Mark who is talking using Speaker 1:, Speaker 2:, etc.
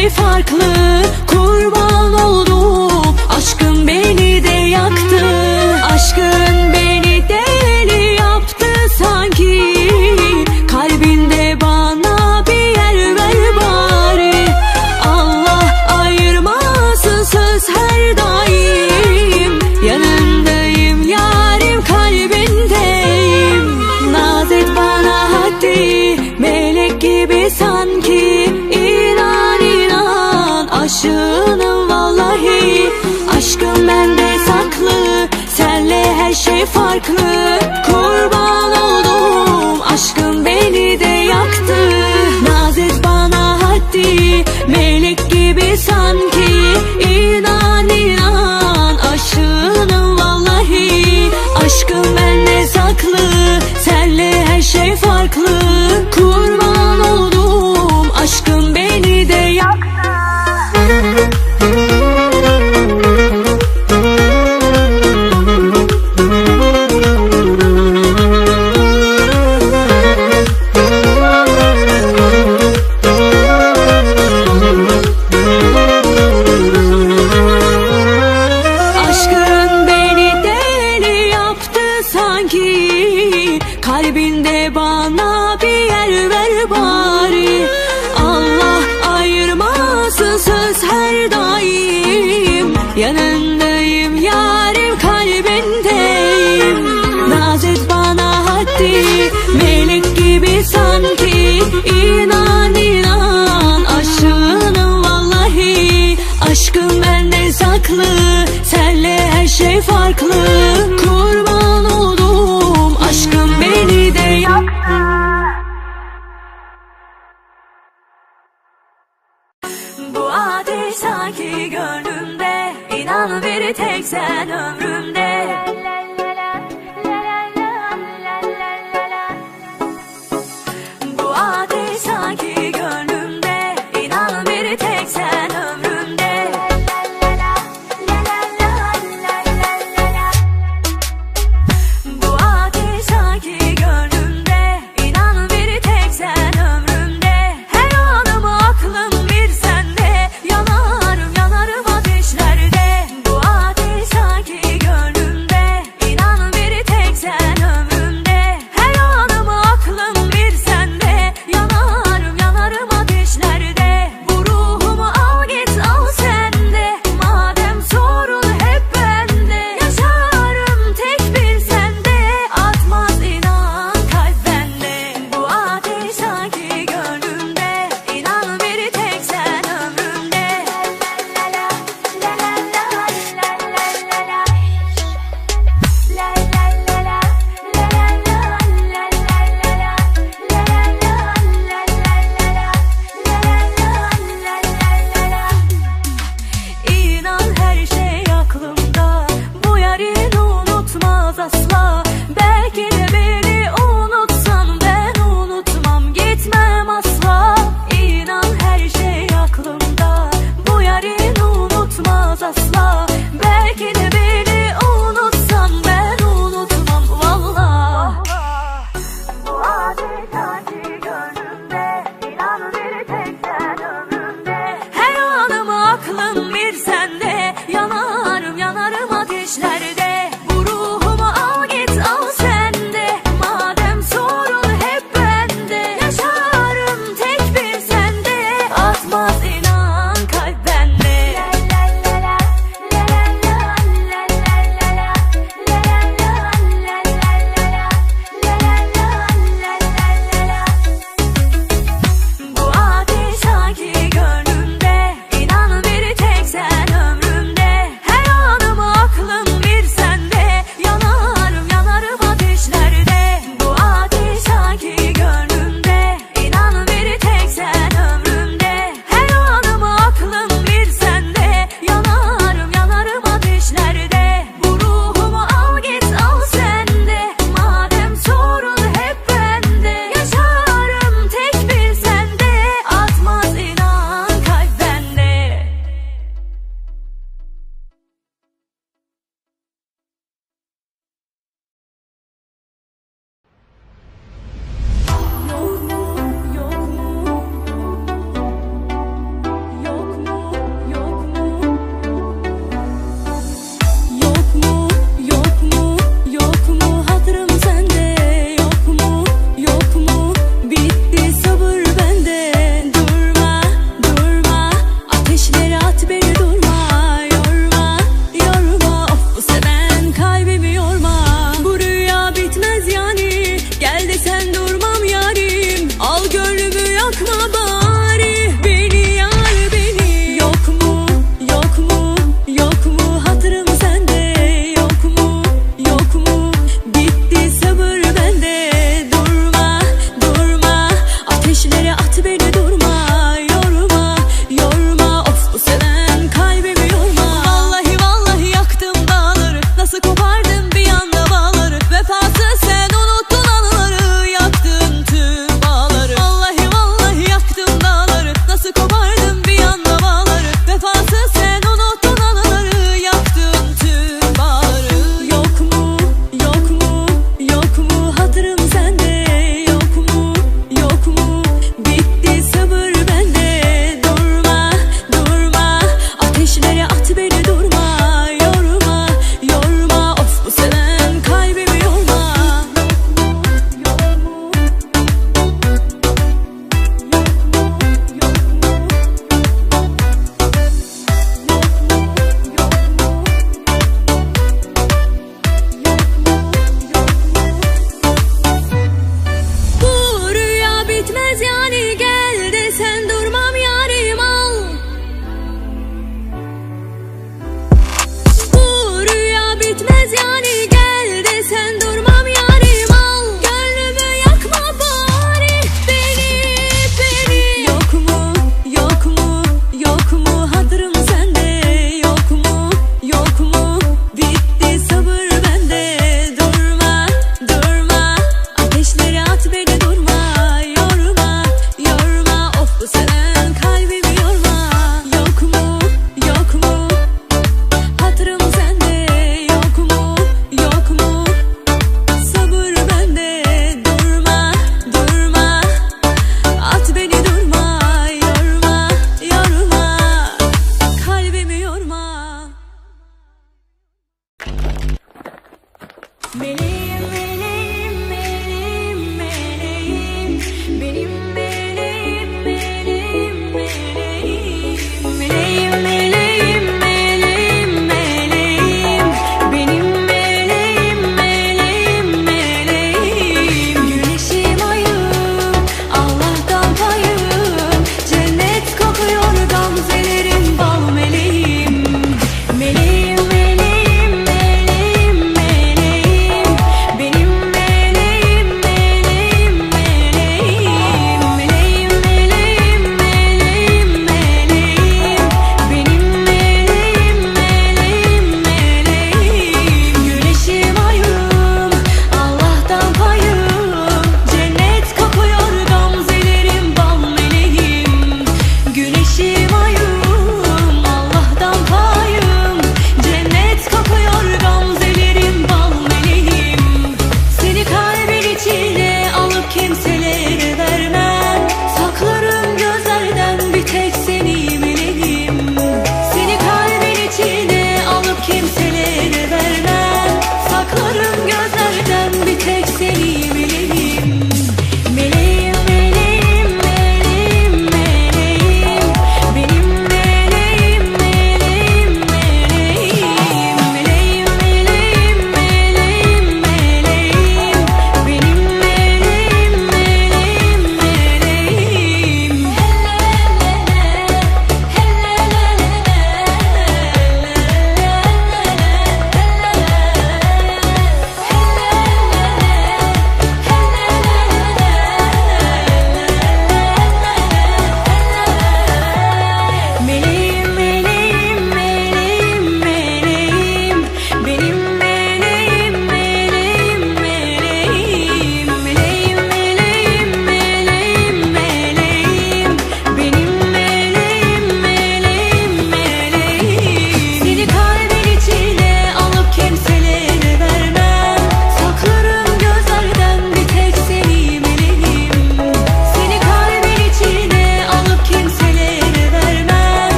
Speaker 1: şey farklı Saklı, senle her şey farklı. Kurban oldum, aşkım beni de yaktı Bu ateş sanki gönlümde İnan bir tek sen ömrüm